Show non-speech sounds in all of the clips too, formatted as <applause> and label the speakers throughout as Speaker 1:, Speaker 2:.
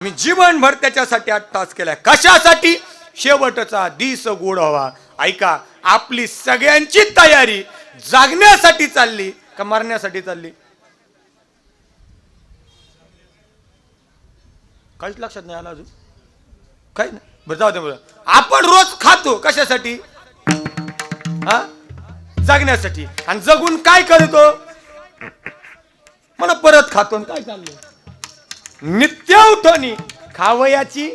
Speaker 1: मी जीवनभर त्याच्यासाठी आठ तास केलाय. कशासाठी? शेवटचा दिस गोड हवा. ऐका आपली सगळ्यांची तयारी जागण्यासाठी चालली का मरण्यासाठी चालली? काहीच लक्षात नाही आलं अजून. काही नाही. बरं जाऊ दे बरं. आपण रोज खातो कशासाठी? हा? जगण्यासाठी. आणि जगून काय करतो? मला परत खातो आणि काय चाललंय? नित्य उठवणी खावयाची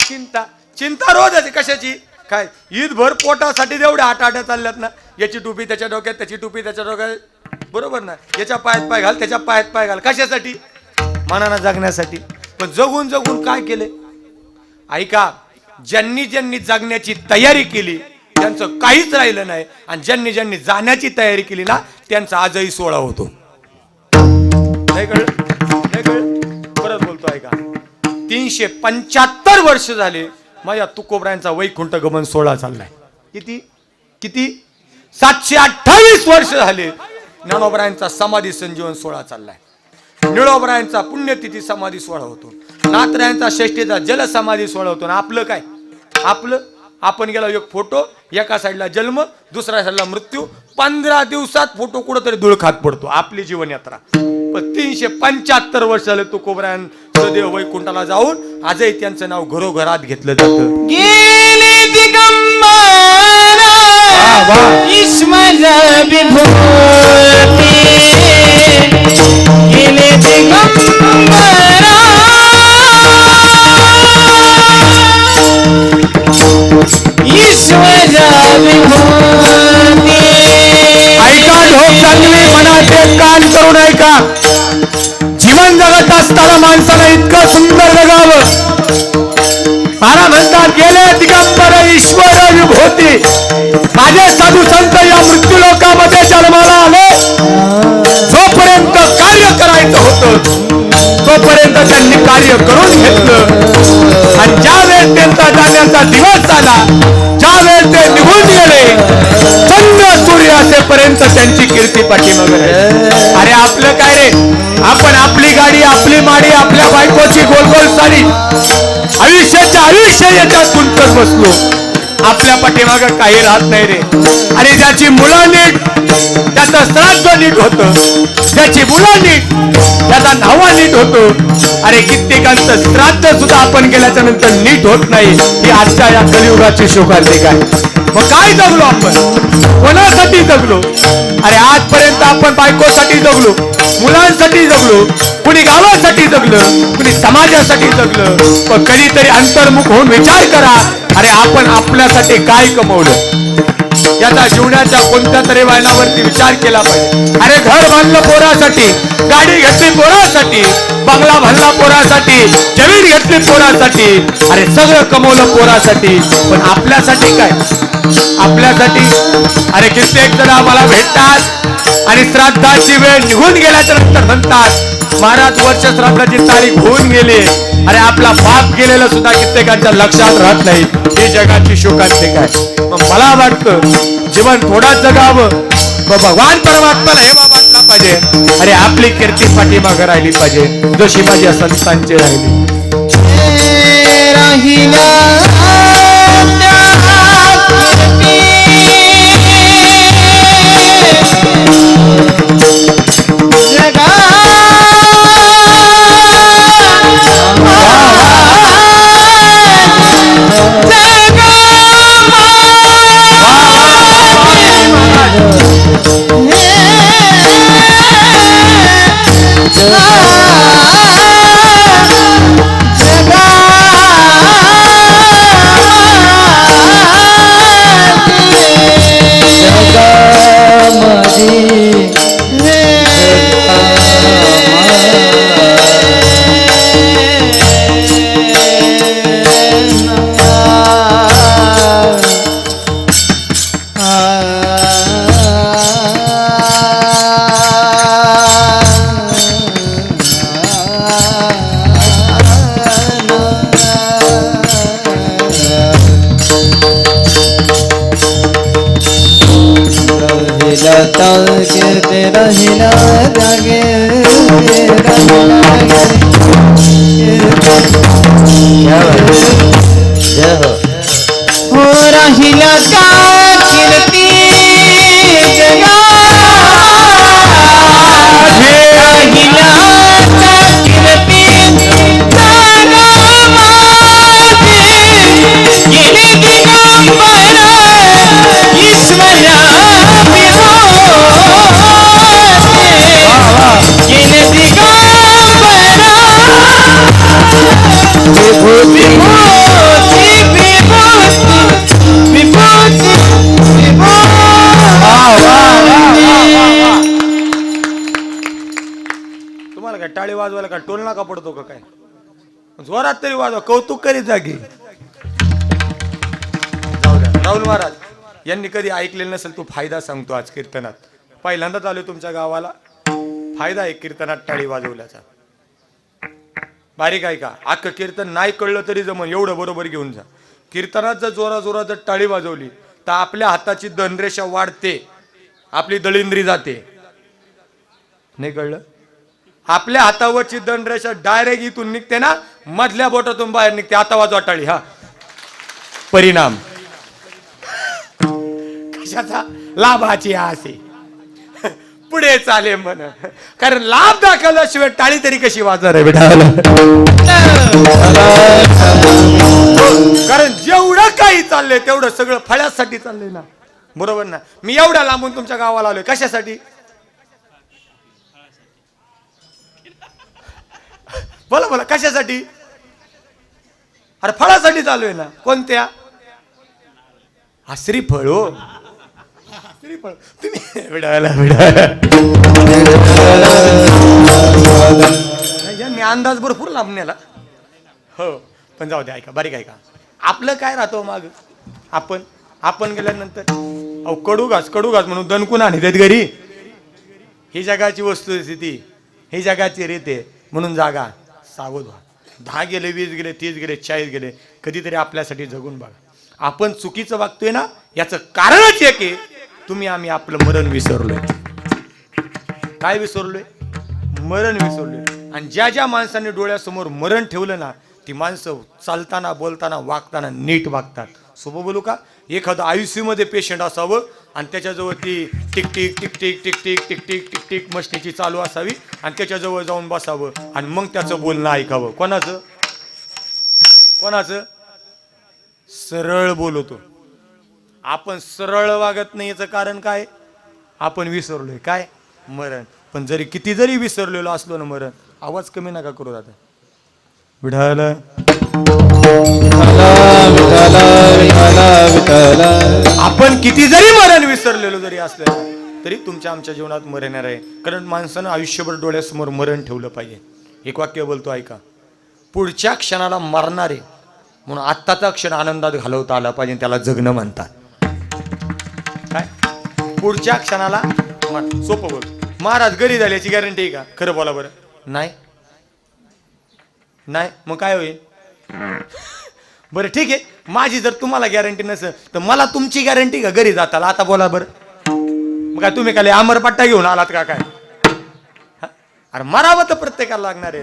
Speaker 1: चिंता चिंता रोज आहे कशाची? काय ईदभर पोटासाठी जेवढ्या आठ आट्या चालल्यात ना याची टोपी त्याच्या डोक्यात त्याची टोपी त्याच्या डोक्यात. बरोबर ना? याच्या पायात पाय घाल त्याच्या पायात पाय घाल. कशासाठी? मनानं जगण्यासाठी. पण जगून जगून काय केले ऐका ज्यांनी ज्यांनी जगण्याची तयारी केली त्यांचं काहीच राहिलं नाही. आणि ज्यांनी ज्यांनी जाण्याची तयारी केली ना त्यांचा आजही सोहळा होतो. नाही कळलं? तीनशे पंच्याहत्तर वर्ष झाले माझ्या तुकोबरायांचा वैकुंठ गमन सोहळा चाललाय. किती? किती? सातशे अठ्ठावीस वर्ष झाले ज्ञानोबरायांचा समाधी संजीवन सोहळा चाललाय. निळोबरायांचा पुण्यतिथी समाधी सोहळा होतो. नाथरायांचा षष्टीचा जल समाधी सोहळा होतो. आपलं काय? आपलं? आपण गेला एक फोटो एका साईडला जन्म दुसऱ्या साईडला मृत्यू. पंधरा दिवसात फोटो कुठंतरी धूळ खात पडतो. आपली जीवनयात्रा. पण तीनशे पंच्याहत्तर वर्ष झाले तुकोबरायन सदैव वैकुंठाला जाऊन आजही त्यांचं नाव घरोघरात घेतलं जातं.
Speaker 2: गेले
Speaker 1: वा, वा.
Speaker 2: दिगंबरा ईश्वर विभूती. गेले दिगंबरा ईश्वर विभूती.
Speaker 1: ऐका ढोक चांगली मनात एक कान करून ऐका. जगत असताना माणसाला इतकं सुंदर जगावं. मला म्हणतात गेले दिगंबर ईश्वर विभूती माझे साधू संत या मृत्यू लोकामध्ये जन्माला आले. जोपर्यंत कार्य करायचं होत तोपर्यंत त्यांनी कार्य करून घेतलं. आणि ज्या वेळेस त्यांचा जाण्याचा दिवस आला ज्या वेळेस ते निघून गेले चंद्र सूर्य असेपर्यंत त्यांची कीर्ती पाठीमागे अरे आपलं काय रे? माडी आपली माडी आपल्या बायकोची गोल गोल साडी आयुष्याच्या आयुष्य याच्यात गुंतत बसलो. आपल्या पाठीमाग काही राहत नाही रे. आणि ज्याची मुलं नीट त्याचं श्राद्ध नीट होतं ज्याची मुलं नीट त्याचा नावा नीट होतो अरे कित्येकांचं श्राद्ध सुद्धा आपण गेल्याच्यानंतर नीट होत नाही. ही आजच्या या कलियुगाची शोकांतिक आहे मग काय जगलो आपण? कोणासाठी जगलो? अरे आजपर्यंत आपण बायकोसाठी जगलो मुलांसाठी जगलो कुणी गावासाठी जगलं कुणी समाजासाठी जगलं. पण कधीतरी अंतर्मुख होऊन विचार करा अरे आपण आपल्यासाठी काय कमवलं? याचा जीवनाच्या कोणत्या तरी वळणावरती विचार केला पाहिजे. अरे घर बांधलं पोरासाठी गाडी घेतली पोरासाठी बंगला भरला पोरासाठी जमीन घेतली पोरासाठी. अरे सगळं कमवलं पोरासाठी. पण आपल्यासाठी काय? आपल्यासाठी. अरे कित्येक जण आम्हाला भेटतात आणि श्राद्धाची वेळ निघून गेल्याच्यानंतर म्हणतात महाराज वर्ष श्राद्धाची तारीख होऊन गेली. अरे आपला बाप गेलेला सुद्धा कित्येकांच्या लक्षात राहत नाही. ही जगाची शोकांतिक आहे. मग मला वाटतं जीवन थोडा जगावं. भगवान परमात्माला हे वाटलं पाहिजे. अरे आपली कीर्ती पाठीमागं राहिली पाहिजे. जशी माझ्या संतांची राहिली.
Speaker 2: राहिला करते रहना जागे क्या हो रहिला का विभूती विभूती विभूती
Speaker 1: तुम्हाला काय टाळी वाजवायला काय टोल नाका पडतो का काय? जोरात तरी वाजवा कौतुक करीत जागी राहुल महाराज यांनी कधी ऐकलेलं नसेल तो फायदा सांगतो आज कीर्तनात. पहिल्यांदाच आलो तुमच्या गावाला. फायदा आहे कीर्तनात टाळी वाजवल्याचा. बारीक आहे का अख्खं कीर्तन नाही कळलं तरी जमन एवढं बरोबर घेऊन जा. कीर्तनात जर जोरा जोरात जर टाळी वाजवली तर आपल्या हाताची दनरेषा वाढते. आपली दळिंद्री जाते. नाही कळलं? आपल्या हातावरची दंडरेषा डायरेक्ट इथून निघते ना मधल्या बोटातून बाहेर निघते. आता वाजवा टाळी हा. परिणाम. <laughs> कशाचा? लाभाची आसे पुढे चाले म्हण कारण लाभ दाखवल्याशिवाय टाळी तरी कशी वाजणार आहे बेटा? कारण जेवढं काही चाललंय तेवढं सगळं फळ्यासाठी चाललंय ना. बरोबर ना? मी एवढ्या लांबून तुमच्या गावाला आलोय. कशासाठी? बोला बोला. कशासाठी? अरे फळासाठी चालू आहे ना. कोणत्या? हा श्रीफळ हो. मी तुम्ही विडायला विडायला. अंदाज भरपूर लांब नेला. हो पण जाऊ दे ऐका बारीक ऐका. आपलं काय राहतो हो माग? आपण आपण गेल्यानंतर अहो कडू घास कडू घास म्हणून दणकून आणि देत घरी. ही जगाची वस्तुस्थिती ही जगाची रीत आहे. म्हणून जागा सावध व्हा. दहा गेले वीस गेले तीस गेले चाळीस गेले कधीतरी आपल्यासाठी जगून बघा. आपण चुकीचं वागतोय ना याचं कारणच एक आहे. तुम्ही आम्ही आपलं मरण विसरलोय. काय विसरलोय? मरण विसरलोय. आणि ज्या ज्या माणसांनी डोळ्यासमोर मरण ठेवलं ना ती माणसं चालताना बोलताना वागताना नीट वागतात. सोबत बोलू का? एखादं आयुष्यूमध्ये पेशंट असावं आणि त्याच्याजवळ ती टिकटिक टिकटिक टिकटिक टिकटिक टिकटिक मशनीची चालू असावी आणि त्याच्याजवळ जाऊन बसावं आणि मग त्याचं बोलणं ऐकावं. कोणाचं? कोणाचं? सरळ बोलवतो आपण सरळ वागत नाही याचं कारण काय? आपण विसरलोय. काय? मरण. पण जरी किती जरी विसरलेलो असलो ना मरण आवाज कमी नका करू दादा. विढाल आपण किती जरी मरण विसरलेलो जरी असलं तरी तुमच्या आमच्या जीवनात मरण आहे. कारण माणसानं आयुष्यभर डोळ्यासमोर मरण ठेवलं पाहिजे. एक वाक्य बोलतो ऐका. पुढच्या क्षणाला मरणारे म्हणून आत्ताचा क्षण आनंदात घालवता आला पाहिजे त्याला जगणं म्हणतात. पुढच्या क्षणाला सोपं बोल. महाराज घरी झाल्याची गॅरंटी आहे का? खरं बोला बरं. नाही. नाही. मग काय होईल? बरं ठीक आहे. माझी जर तुम्हाला गॅरंटी नसेल तर मला तुमची गॅरंटी का? घरी जाताला. आता बोला बरं. मग काय तुम्ही काय अमरपट्टा घेऊन आलात का काय? अरे मरावं तर प्रत्येकाला लागणार आहे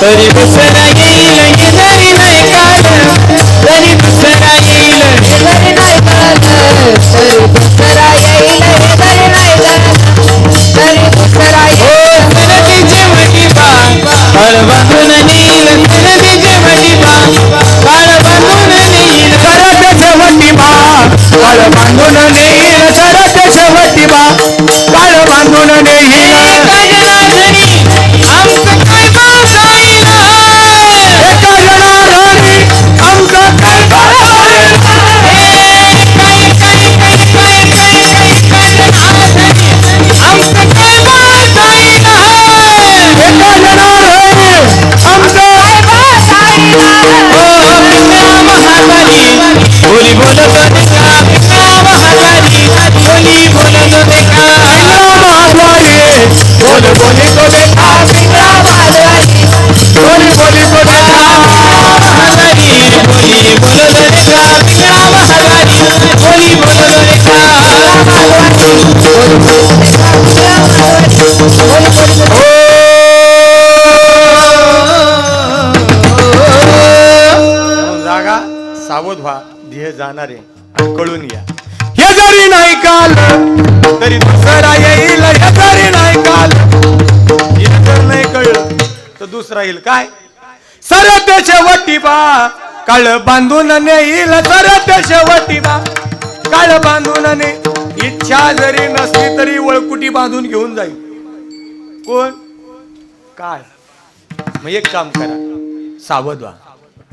Speaker 2: तरी बसे. येईल काय?
Speaker 1: सरते शेवटी बा. काळ बांधून नेईल सरते शेवटी बा. काळ बांधून ने इच्छा जरी नसली तरी वळकुटी बांधून घेऊन जाईल. कोण? काय? मग एक काम करा. सावध व्हा.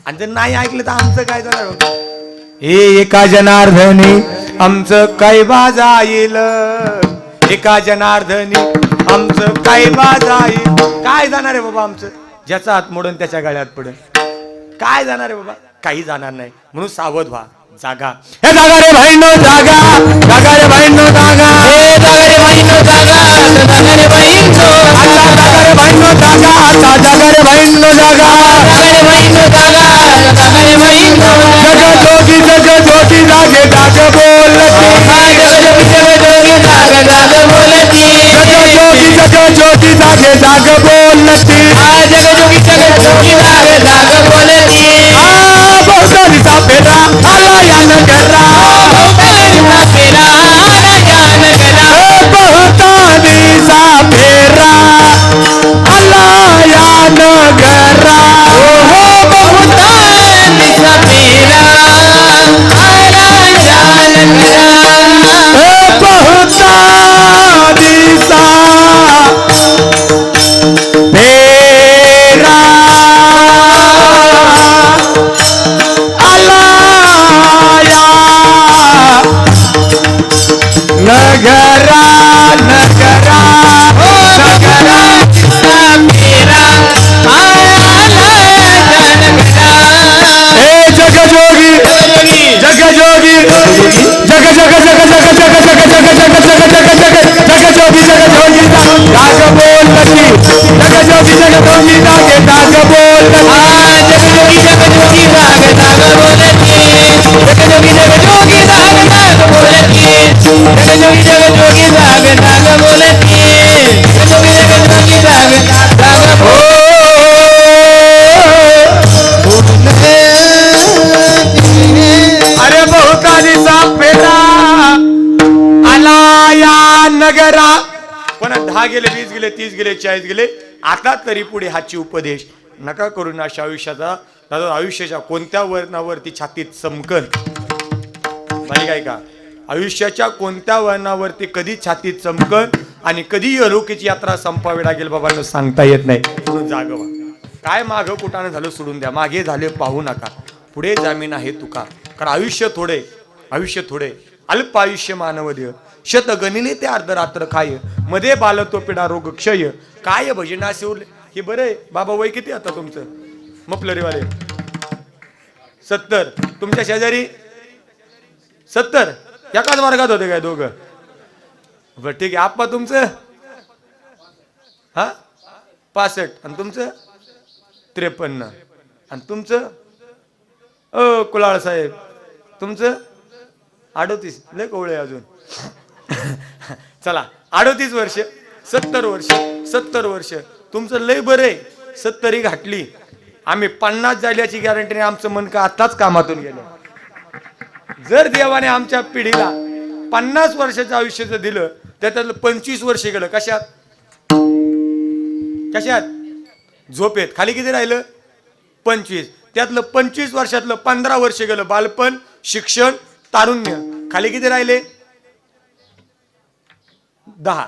Speaker 1: आणि जर नाही ऐकलं तर आमचं काय जाणार हे एका जनार्दनी आमचं काय बाजा येईल एका जनार्दनी आमचं काय बाजा काय जाणार आहे बाबा आमचं? ज्याचा हात मोडून त्याच्या गळ्यात पडेल काय जाणार आहे बाबा? काही जाणार नाही. म्हणून सावध व्हा.
Speaker 2: জাগা হে জাগা রে ভাই
Speaker 1: নো জাগা জাগা রে ভাই নো
Speaker 2: জাগা হে জাগা রে ভাই
Speaker 1: নো জাগা জাগা রে ভাই নো
Speaker 2: আচ্ছা জাগা রে ভাই নো জাগা
Speaker 1: আচ্ছা জাগা রে ভাই নো জাগা জাগা রে ভাই নো জাগা জাগা রে ভাই নো জাগা জোগি জাগা জোগি জাগে জাগে বলতি জাগা জোগি জাগা জাগে জাগে বলতি জাগা জোগি জাগা জোগি জাগে জাগে বলতি জাগা জোগি জাগা জোগি জাগে জাগে বলতি சோறு சாப்பிடுறான் ஆராயான்னு கேட்றான் गेले तीस गेले चाळीस गेले आता तरी पुढे हाची उपदेश नका करून अशा आयुष्याचा. दादा आयुष्याच्या कोणत्या वर्णावरती छातीत चमकन? नाही काय का आयुष्याच्या कोणत्या वर्णावरती कधी छातीत चमकन आणि कधी अलोकीची यात्रा संपावी लागेल बाबांना सांगता येत नाही. म्हणून जागवा. काय माग कुठानं झालं सोडून द्या. मागे झाले पाहू नका. पुढे जामीन आहे तुका. कारण आयुष्य थोडे आयुष्य थोडे. अल्प आयुष्य मानव शत गणिले ते अर्धरात्र खाय. मध्ये बाल तो पिडा रोग क्षय. काय भजनाशी उरले? हे बरं आहे. बाबा वय किती आता तुमचं? मपलरीवाले. सत्तर. तुमच्या शेजारी? सत्तर. एकाच वर्गात होते काय दोघं? बर ठीक आहे. आप्पा तुमचं? हा? पासष्ट. आणि तुमचं? त्रेपन्न. आणि तुमचं? अ कुलाळ साहेब. तुमचं? अडोतीस लय कोवळे अजून. चला अडोतीस वर्ष सत्तर वर्ष सत्तर वर्ष. तुमचं लय बरं सत्तरी घाटली आम्ही पन्नास झाल्याची गॅरंटीने आमचं मन का आताच कामातून गेलं. जर देवाने आमच्या पिढीला पन्नास वर्षाचं आयुष्याचं दिलं त्याच्यातलं पंचवीस वर्ष गेलं कशात? कशात? झोपेत खाली किती राहिलं? पंचवीस. त्यातलं पंचवीस वर्षातलं पंधरा वर्ष गेलं बालपण शिक्षण तारुण्य. खाली किती राहिले? दहा.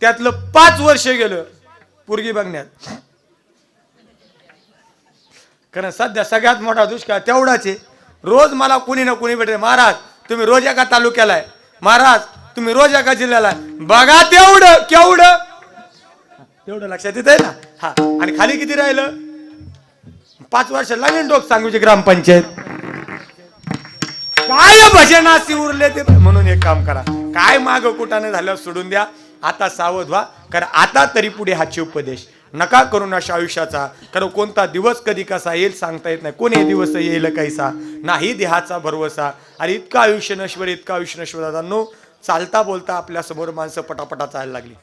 Speaker 1: त्यातलं पाच वर्ष गेलं पोरगी बघण्यात. कारण सध्या सगळ्यात मोठा दुष्काळ तेवढाच आहे. रोज मला कुणी ना कुणी भेटले. महाराज तुम्ही रोज एका तालुक्याला आहे. महाराज तुम्ही रोज एका जिल्ह्याला आहे. बघा तेवढं केवढं. तेवढं लक्षात येत आहे ना? हा. आणि खाली किती राहिलं? पाच वर्ष लागेल डोक सांगूची ग्रामपंचायत. काय भजनासी उरले ते? म्हणून एक काम करा. काय माग कुठाने झालं सोडून द्या. आता सावध व्हा. कारण आता तरी पुढे हाची उपदेश. नका करून अशा आयुष्याचा. कारण कोणता दिवस कधी कसा येईल सांगता येत नाही. कोणी दिवस येईल कैसा? नाही देहाचा भरवसा. आणि इतका आयुष्य नश्वर इतका आयुष्य नश्वर. नो चालता बोलता आपल्यासमोर माणसं पटापटा चालायला लागली.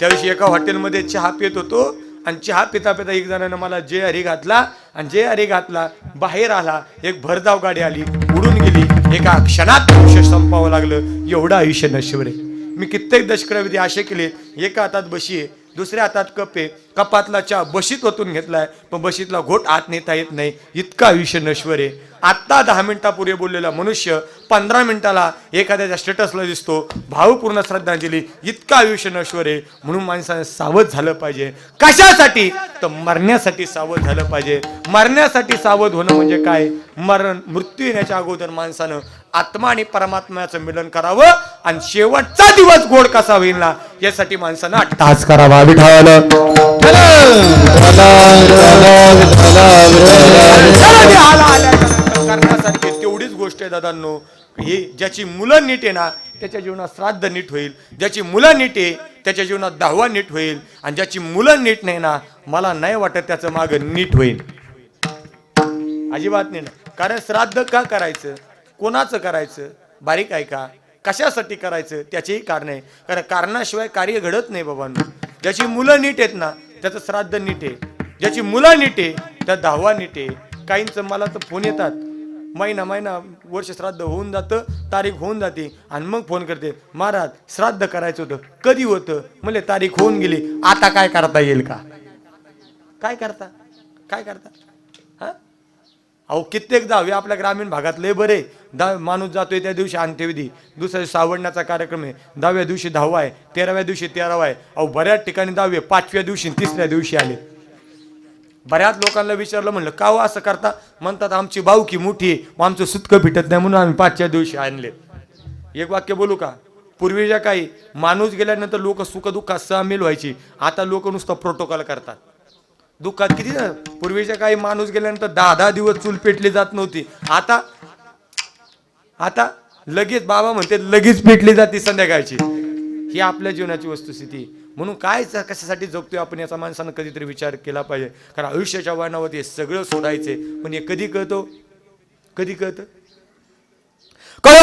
Speaker 1: त्या दिवशी एका हॉटेलमध्ये चहा पित होतो. आणि चहा पिता पिता एक जणानं मला जे हरी घातला आणि जे हरी घातला बाहेर आला एक भरधाव गाडी आली उडून गेली. एका क्षणात आयुष्य संपावं लागलं. एवढं आयुष्य नश्वर आहे मी कित्येक दशकराविधी असे केले. एका हातात बशी आहे दुसऱ्या हातात कप आहे कपातला चहा बशीत ओतून घेतलाय पण बशीतला घोट आत नेता येत नाही. इतका आयुष्य नश्वर आहे. आत्ता दहा मिनिटापूर्वी बोललेला मनुष्य पंधरा मिनिटाला एखाद्याच्या स्टेटसला दिसतो. भावपूर्ण श्रद्धांजली इतका आयुष्य नश्वर आहे. म्हणून माणसाने सावध झालं पाहिजे. कशासाठी? तर मरण्यासाठी सावध झालं पाहिजे. मरण्यासाठी सावध होणं म्हणजे काय? मरण मृत्यू येण्याच्या अगोदर माणसानं आत्मा आणि परमात्म्याचं मिलन करावं आणि शेवटचा दिवस गोड कसा होईल ना? यासाठी माणसानं अट्टास करावा. विठावलं करण्यासारखी तेवढीच गोष्ट आहे दादांनो. ही ज्याची मुलं नीट आहे ना त्याच्या जीवनात श्राद्ध नीट होईल. ज्याची मुलं नीट आहे त्याच्या जीवनात दहावा नीट होईल. आणि ज्याची मुलं नीट नाही ना मला नाही वाटत त्याचं माग नीट होईल. अजिबात नाही ना. कारण श्राद्ध का करायचं? कोणाचं करायचं? बारीक आहे का? कशासाठी करायचं? त्याचेही कारण आहे. कारण कारणाशिवाय कार्य घडत नाही बाबांना. ज्याची मुलं नीट आहेत ना त्याचं श्राद्ध नीट आहे. ज्याची मुलं नीट आहे त्या दहावा नीट आहे. काहींचं मला तर फोन येतात. महिना महिना वर्ष श्राद्ध होऊन जातं तारीख होऊन जाते आणि मग फोन करते महाराज श्राद्ध करायचं होतं. कधी होतं? म्हणजे तारीख होऊन गेली. आता काय करता येईल का? काय करता? काय करता? अहो कित्येक दहावे आपल्या ग्रामीण भागात लय बरे. दहा माणूस जातोय त्या दिवशी अंत्यविधी दुसऱ्या दिवशी सावडण्याचा कार्यक्रम आहे. दहाव्या दिवशी दहावा आहे तेराव्या दिवशी तेरावा आहे. अहो बऱ्याच ठिकाणी दहावे पाचव्या दिवशी तिसऱ्या दिवशी आले. बऱ्याच लोकांना विचारलं म्हणलं का हो असं करता? म्हणतात आमची बावकी मोठी आहे. मग आमचं सुतकं फिटत नाही म्हणून आम्ही पाचव्या दिवशी आणले. एक वाक्य बोलू का? पूर्वीच्या काही माणूस गेल्यानंतर लोक सुखदुःखात सामील व्हायची. आता लोक नुसतं प्रोटोकॉल करतात. दुःखात किती ना पूर्वीच्या काही माणूस गेल्यानंतर दहा दहा दिवस चूल पेटली जात नव्हती. आता आता लगेच बाबा म्हणते लगेच पेटली जाते संध्याकाळची. ही आपल्या जीवनाची वस्तुस्थिती. म्हणून काय कशासाठी जगतोय आपण याचा माणसानं कधीतरी विचार केला पाहिजे. कारण आयुष्याच्या वळणावरती हे सगळं सोडायचे. पण हे कधी कळतो? कधी कळतं? कळो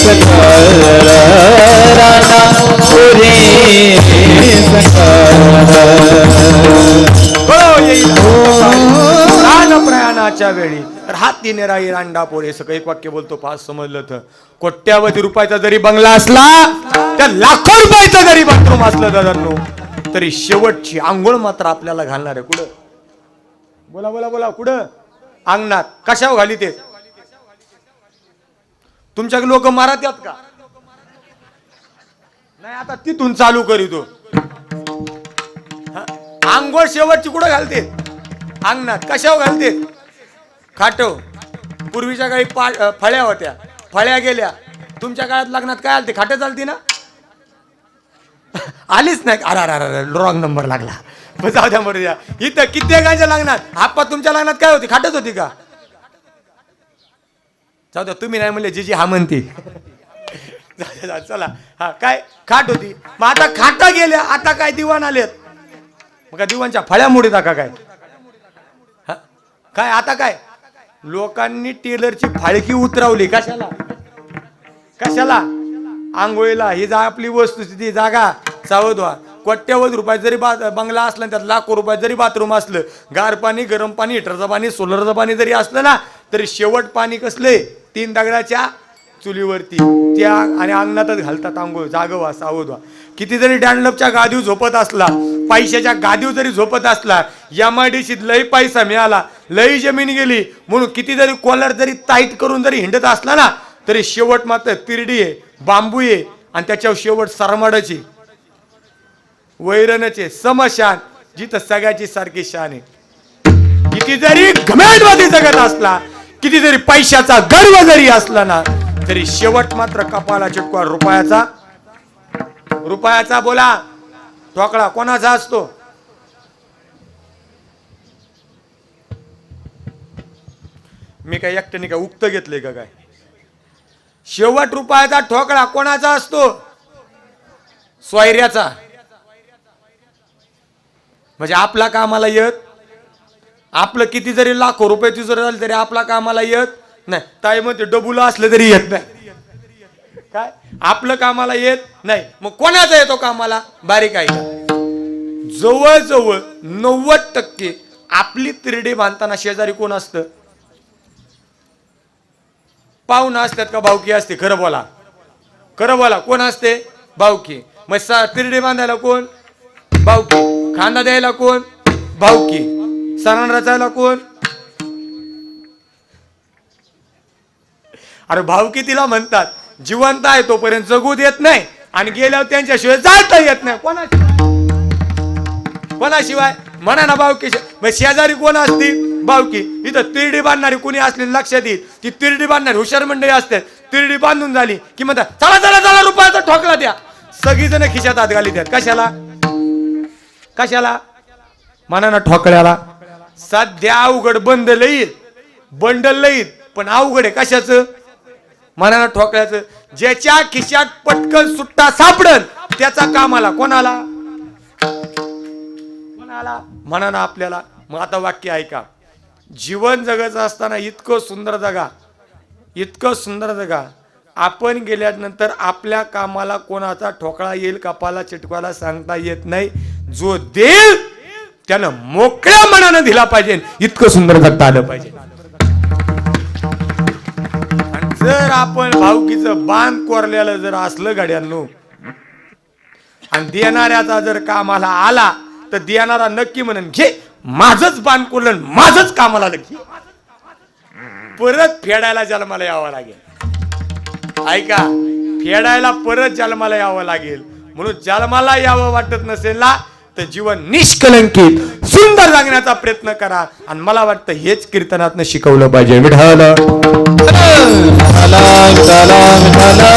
Speaker 1: सफळ सफळ प्रयाणाच्या वेळी निराई रांडा पोरे सगळं एक वाक्य बोलतो फास समजलं तर कोट्यावधी रुपयाचा जरी बंगला असला त्या लाखो रुपयाचा जरी बाथरूम असलं दादांनो. तरी शेवटची आंघोळ मात्र आपल्याला घालणार आहे. कुठं? बोला बोला बोला. कुठं? अंगणात. कशाव घाली ते? तुमच्या लोक मारत यात का? नाही आता तिथून चालू करीतो. आंघोळ शेवटची कुठं घालते? अंगणात. कशाव घालते? खाटो. पूर्वीच्या काळी पा फळ्या होत्या. फळ्या गेल्या. तुमच्या काळात लग्नात काय आलते? खाटं चालती ना? <laughs> आलीच नाही. अरे अरे अरे रॉंग नंबर लागला. जाऊ द्या मरू द्या. इथं कित्येकांच्या लग्नात आप्पा तुमच्या लग्नात काय होती? खाटच होती का? जाऊ द्या तुम्ही नाही म्हणले जीजी हा म्हणते <laughs> चला. हा काय? खाट होती. मग आता खाटा गेल्या आता काय दिवाण आलेत? मग दिवाणच्या फळ्या टाका काय? हा? काय आता काय? लोकांनी टेलरची फाळकी उतरवली. कशाला? कशाला? आंघोळीला. ही जा आपली वस्तुस्थिती जागा. सावध व्हा कोट्यावधी रुपयात जरी बा बंगला असला आणि त्यात लाखो रुपयात जरी बाथरूम असलं गार पाणी गरम पाणी हिटरचं पाणी सोलरचं पाणी जरी असलं ना तरी शेवट पाणी कसले? तीन दगडाच्या चुलीवरती. त्या आणि अंगणातच घालतात आंघोळ. जाग व्हा सावध व्हा किती जरी डॅनलपच्या गादीव झोपत असला पैशाच्या गादीव जरी झोपत असला एम आय डी पैसा मिळाला लई जमीन गेली म्हणून किती जरी कॉलर जरी टाईट करून जरी हिंडत असला ना तरी शेवट मात्र तिरडी आहे. बांबू आहे आणि त्याच्यावर शेवट सरमाडाचे. वैरणचे समशान जिथं सगळ्याची सारखी शान आहे. किती जरी घमेटवादी जगत असला किती जरी पैशाचा गर्व जरी असला ना तरी शेवट मात्र कपाला चिटकवा रुपयाचा. रुपयाचा बोला. ठोकळा कोणाचा असतो? मी काय एकट्याने काय उक्त घेतलंय का काय? शेवट रुपयाचा ठोकळा कोणाचा असतो? स्वैर्याचा म्हणजे आपला कामाला येत. आपलं किती जरी लाखो रुपये तिजोरी झाली तरी आपला कामाला येत नाही. ताई म्हणते डबुलं असलं तरी येत नाही. काय? आपलं कामाला येत नाही. मग कोणाचा येतो कामाला? बारीक आहे. जवळजवळ नव्वद टक्के आपली तिरडी बांधताना शेजारी कोण असतं? पाहुणं असतात का भावकी असते? खरं बोला. खरं बोला. कोण असते? भावकी मग सा तिरडी बांधायला कोण? भावकी खांदा द्यायला कोण? भावकी सरण रचायला कोण? अरे भावकी तिला म्हणतात जिवंत आहे तोपर्यंत जगू देत नाही आणि गेल्यावर त्यांच्याशिवाय जाता येत नाही. कोणाशिवाय? कोणाशिवाय? म्हणा ना भावकी मग शेजारी कोण असती भावकी इथं तिरडी बांधणारी कोणी असली लक्षात येईल ती तिरडी बांधणारी हुशार मंडळी असते तिरडी बांधून झाली की म्हणतात चला चला चला रुपयाचा ठोकला द्या. सगळी जण खिशात हात घाली द्या कशाला? कशाला? मनानं ठोकळ्याला. सध्या अवघड बंद लईत बंडल लईत पण अवघड आहे. कशाचं? मनानं ठोकळ्याचं. ज्याच्या खिशात पटकन सुट्टा सापडल त्याचा कामाला कोणाला? कोणाला? म्हणा ना आपल्याला. मग आता वाक्य ऐका. जीवन जगायचं असताना इतकं सुंदर जगा इतकं सुंदर जगा. आपण गेल्यानंतर आपल्या कामाला कोणाचा ठोकळा येईल कपाला चिटकवायला सांगता येत नाही. जो देईल त्यानं मोकळ्या मनानं दिला पाहिजे. इतकं सुंदर जगता आलं पाहिजे. जर आपण भावकीचं बांध कोरलेलं जर असलं गाड्यांनो आणि देणाऱ्याचा जर कामाला आला तर देणारा नक्की म्हणून घे माझच बांध कोरलं माझच कामाला घे परत फेडायला जन्माला यावं लागेल. ऐका फेडायला परत जन्माला यावं लागेल. म्हणून जन्माला यावं वाटत नसेल ना तर जीवन निष्कलंकित सुंदर जगण्याचा प्रयत्न करा. आणि मला वाटतं हेच कीर्तनातनं शिकवलं पाहिजे. विठाल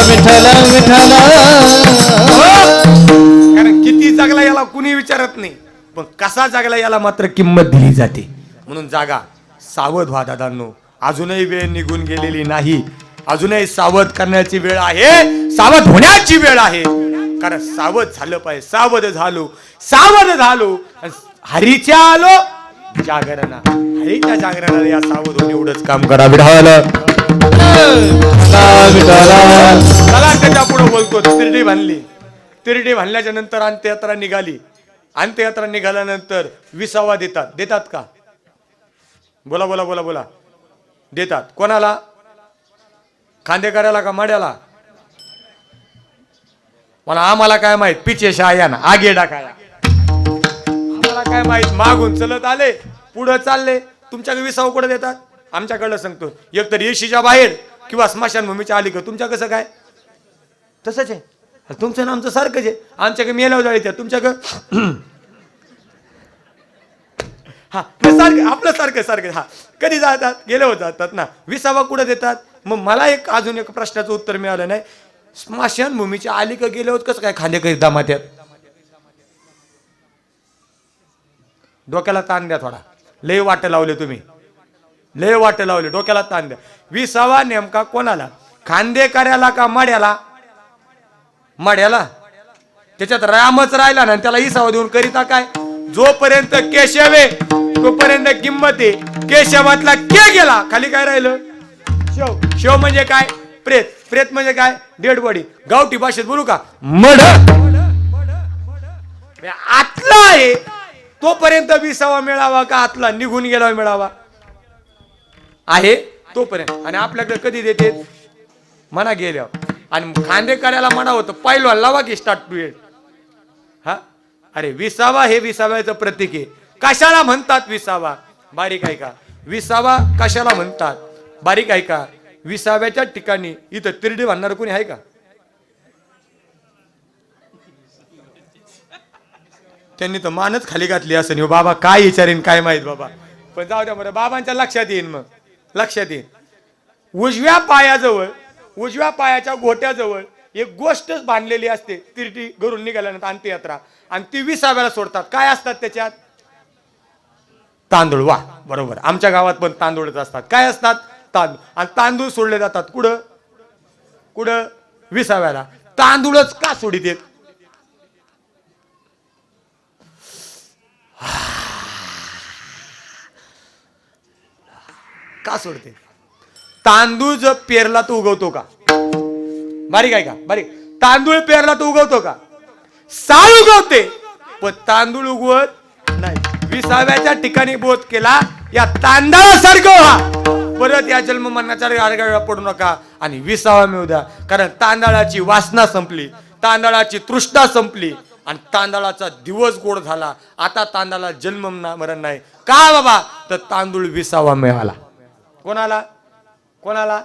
Speaker 2: विठाला
Speaker 1: कारण किती जगला याला कुणी विचारत नाही. पण कसा जागला याला मात्र किंमत दिली जाते. म्हणून जागा सावध व्हा दादांनो. अजूनही वेळ निघून गेलेली नाही. अजूनही सावध करण्याची वेळ आहे. सावध होण्याची वेळ आहे. कारण सावध झालं पाहिजे. सावध झालो. सावध झालो. हरीच्या आलो. जागरणा हरीच्या जागरणाला या सावध होऊन एवढंच काम करा विढावलं चला त्याच्या पुढे बोलतो. तिरडी बांधली. तिरडी बांधल्याच्या नंतर अंत्ययात्रा निघाली. अंत्ययात्रा निघाल्यानंतर विसावा देतात. देतात का? बोला बोला बोला बोला. देतात. कोणाला? खांदेकऱ्याला का माड्याला? मला आम्हाला काय माहीत? पिचे शायान ना आगे डाकाया आम्हाला काय माहीत? मागून चलत आले पुढं चालले. तुमच्याकडे विसावा कुठे देतात? आमच्याकडलं सांगतो. एकतर येशीच्या बाहेर किंवा स्मशानभूमीच्या का तुमच्या कसं काय? तसंच आहे. तुमचं नामचं सारखंच आहे. आमच्याकडे मेलाव जाळी त्या तुमच्याकडं <clears throat> हा सारखं आपलं सारखं सारखं. हा कधी जातात? गेल्यावर जातात ना. विसावा कुठं देतात? मग मला एक अजून एक प्रश्नाचं उत्तर मिळालं नाही. स्मशानभूमीच्या अलीकडे गेल्यावर कसं काय खांदे काही दामात्यात? डोक्याला ताण द्या थोडा. लय वाट लावले तुम्ही. लय वाट लावले. डोक्याला ताण द्या. विसावा नेमका कोणाला? खांदेकऱ्याला का मड्याला? मड्याला. त्याच्यात रामच राहिला ना त्याला इसावा देऊन करिता काय? जोपर्यंत केशव आहे तोपर्यंत किंमत आहे केशवातला के गेला खाली काय राहिलं? शेव. शेव म्हणजे काय? प्रेत. प्रेत म्हणजे काय? Dead body. गावठी भाषेत बोलू का? मड आतला आहे. तोपर्यंत विसावा मिळावा का? आतला निघून गेला मिळावा. आहे तोपर्यंत. आणि आपल्याकडे कधी देते? म्हणा गेल्यावर. आणि खांदेकऱ्याला म्हणा होतं पहिलं लावा की स्टार्ट टू एड हा? अरे विसावा हे विसाव्याचं प्रतीक आहे. कशाला म्हणतात विसावा? बारीक आहे का विसावा कशाला म्हणतात? बारीक आहे का विसाव्याच्या ठिकाणी इथं तिरडी बांधणार कोणी आहे का? त्यांनी तर मानच खाली घातली असं नाही हो, बाबा काय विचारेन काय माहीत बाबा. पण जाऊ द्या बरं बाबांच्या लक्षात येईन मग. लक्षात येईन. उजव्या पायाजवळ उजव्या पायाच्या गोट्याजवळ एक गोष्टच बांधलेली असते. तिरटी घरून निघाल्यानंतर अंत्ययात्रा. आणि ती विसाव्याला सोडतात. काय असतात त्याच्यात? तांदूळ. वा बरोबर. आमच्या गावात पण तांदूळच असतात. काय असतात? तांदूळ. आणि तांदूळ सोडले जातात. कुठं? कुठं? विसाव्याला. तांदूळच का सोडित येत का सोडते तांदूळ जर पेरला तो उगवतो का? बारीक आहे का? बारीक. तांदूळ पेरला तो उगवतो का? साळ उगवते पण तांदूळ उगवत नाही. विसाव्याच्या ठिकाणी बोध केला या तांदळासारखं व्हा. परत या जन्म मरणाच्या पडू नका आणि विसावा मिळू द्या. कारण तांदळाची वासना संपली तांदळाची तृष्णा संपली आणि तांदळाचा दिवस गोड झाला. आता तांदळाला जन्म ना- मरण नाही. का बाबा? तर तांदूळ विसावा मिळाला. कोणाला? कोणाला?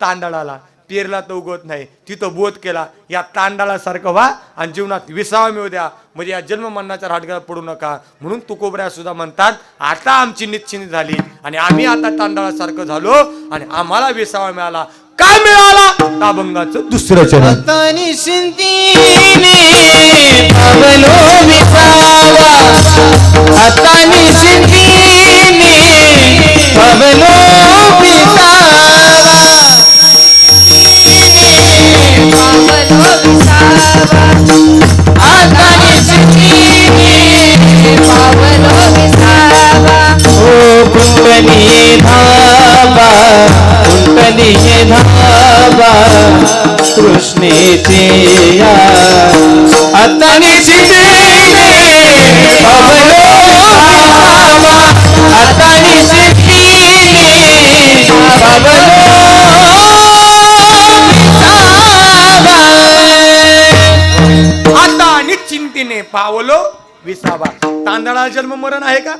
Speaker 1: तांदळाला. पेरला तर उगवत नाही. तिथं बोध केला. या तांदळासारखं व्हा आणि जीवनात विसावा मिळू द्या. म्हणजे या जन्म मरणाच्या राटग्यात पडू नका. म्हणून तुकोबऱ्या सुद्धा म्हणतात आता आमची निश्चित झाली आणि आम्ही आता तांदळासारखं झालो आणि आम्हाला विसावा मिळाला. काय मिळाला? ताबंगाचं दुसरं चरण
Speaker 2: आता निश्चिंतीने पावलो विसावा आता निश्चिंतीने विसावा ओ धाबा कुंडली कृष्णेचे
Speaker 1: मरण आहे का?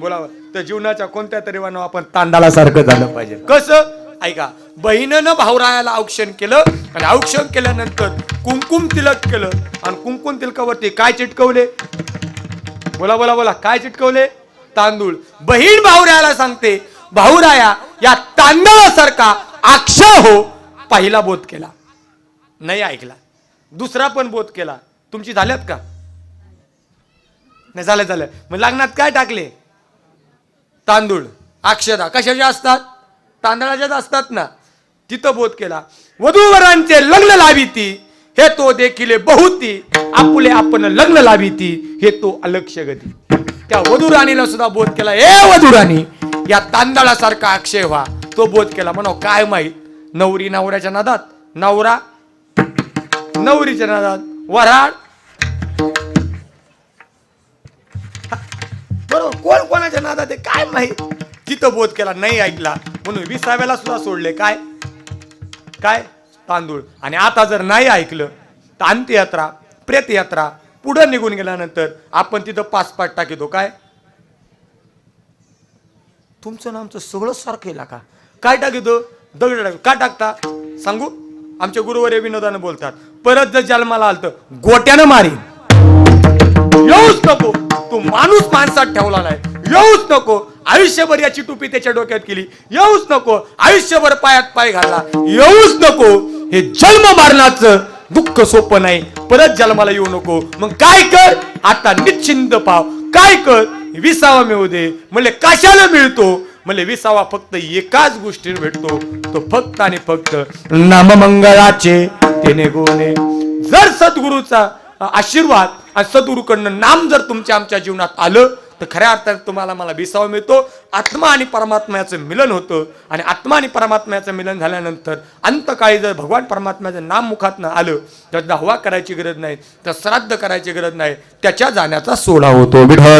Speaker 1: बोलावं. तर जीवनाच्या कोणत्या तरी वनावर आपण तांदळासारखं झालं पाहिजे. कसं? ऐका बहिणीनं भावरायाला औक्षण केलं आणि औक्षण केल्यानंतर कुंकुम तिलक केलं आणि कुंकुम तिलकावरती काय चिटकवले? बोला बोला बोला काय चिटकवले? तांदूळ. बहीण भाऊरायाला सांगते भाऊराया या तांदळासारखा अक्षय हो. पहिला बोध केला. नाही ऐकला. दुसरा पण बोध केला. तुमची झाल्यात का? नाही झालं झालं. मग लग्नात काय टाकले? तांदूळ. अक्षदा. कशाच्या असतात? तांदळाच्याच असतात ना. तिथं बोध केला. वधूवरांचे लग्न लाविती हे तो देखील बहुती. आपुले आपण लग्न लाविती हे तो अलक्ष गती त्या वधुराणीला सुद्धा बोध केला. ए वधुराणी या तांदळासारखा अक्षय व्हा. तो बोध केला. म्हणा काय माहीत? नवरी नवऱ्याच्या नादात. नवरा नवरीच्या नादात. वराड बरोबर कोण कोणाच्या नादात आहे काय माहीत? तिथं बोध केला नाही ऐकला म्हणून विसाव्याला सुद्धा सोडले. काय? काय? तांदूळ. आणि आता जर नाही ऐकलं तर अंत्ययात्रा प्रेतयात्रा पुढे निघून गेल्यानंतर आपण तिथं पाच पाच टाकितो. काय? तुमचं नामचं सगळं सारखं आहे का? काय टाकितो? दगड टाक का टाकता? सांगू? आमचे गुरुवर विनोदानं बोलतात परत जर जन्माला आलं तर गोट्यानं मारीन. येऊच नको. तू माणूस माणसात ठेवला नाही. येऊच नको. आयुष्यभर याची टोपी त्याच्या डोक्यात केली. येऊच नको. आयुष्यभर पायात पाय घालला. येऊच नको. हे जन्म मारण्याचं दुःख सोपं नाही. परत जन्माला येऊ नको. मग काय कर? आता निश्चिंत पाव. काय कर? विसावा मिळू दे. म्हणजे कशाला मिळतो? म्हणजे विसावा फक्त एकाच गोष्टीवर भेटतो. तो फक्त आणि फक्त नाममंगळाचे तेने गोने जर सद्गुरूचा आशीर्वाद सद्गुरूकडनं नाम जर तुमच्या आमच्या जीवनात आलं तर खऱ्या अर्थात तुम्हाला मला विसावा मिळतो. आत्मा आणि परमात्म्याचं मिलन होतं. आणि आत्मा आणि परमात्म्याचं मिलन झाल्यानंतर अंतकाळी जर भगवान परमात्म्याचं नाम मुखातनं आलं तर दहवा करायची गरज नाही तर श्राद्ध करायची गरज नाही त्याच्या जाण्याचा सोडा होतो. विठ्ठल